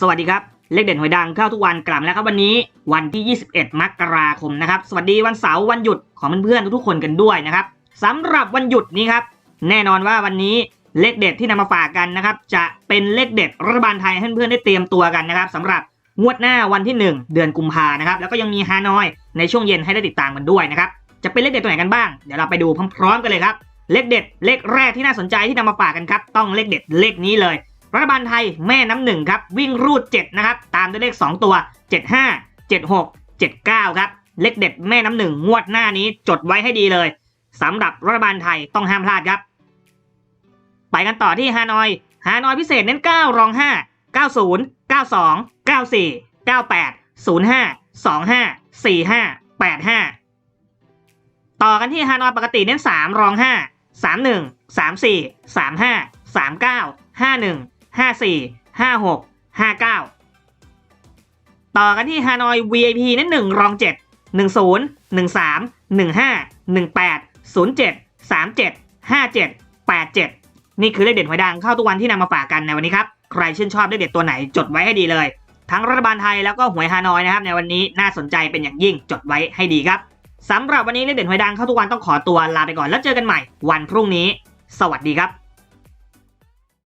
สวัสดีครับ เลขเด่นหวยดังเข้าทุกวันกลับแล้วครับวันนี้วันที่ 21 มกราคมนะครับ สวัสดีวันเสาร์วันหยุดของเพื่อนๆทุกๆคนกันด้วยนะครับสำหรับวันหยุดนี้ครับ แน่นอนว่าวันนี้เลขเด็ดที่นำมาฝากกันนะครับ จะเป็นเลขเด็ดรัฐบาลไทยให้เพื่อนๆได้เตรียมตัวกันนะครับสำหรับงวดหน้าวันที่ 1 เดือนกุมภานะครับ แล้วก็ยังมีฮานอยในช่วงเย็นให้ได้ติดตามกันด้วยนะครับ จะเป็นเลขเด็ดตัวไหนกันบ้าง เดี๋ยวเราไปดูพร้อมๆกันเลยครับ เลขเด็ด เลขแรกที่น่าสนใจที่นำมาฝากกันครับ ต้องเลขเด็ดเลขนี้เลย รัฐบาลไทยแม่น้ำหนึ่งครับ วิ่งรูด 7 นะครับ ตามด้วยเลข 2 ตัว 75 76 79 ครับ เลขเด็ดแม่น้ำหนึ่งงวดหน้านี้จดไว้ให้ดีเลยสำหรับรัฐบาลไทยต้องห้ามพลาดครับ ไปกันต่อที่ฮานอย ฮานอยพิเศษเน้น 9 รอง 5 90 92 94 98 05 25 45 85 ต่อกันที่ฮานอยปกติเน้น 3 รอง 5 31 34 35 39 51 54 56 59 ต่อกันที่ฮานอย VIP เน้น1รอง 7 10 13 15 18 07 37 57 87 นี่คือเลขเด็ดหวยดังเข้าทุกวันที่นำมาฝากกันในวันนี้ครับ ใครชื่นชอบเลขเด็ดตัวไหนจดไว้ให้ดีเลย ทั้งรัฐบาลไทยแล้วก็หวยฮานอยนะครับ ในวันนี้น่าสนใจเป็นอย่างยิ่งจดไว้ให้ดีครับสำหรับวันนี้เลขเด็ดหวยดังเข้าทุกวันต้องขอตัวลาไปก่อนแล้วเจอกันใหม่ วันพรุ่งนี้ สวัสดีครับ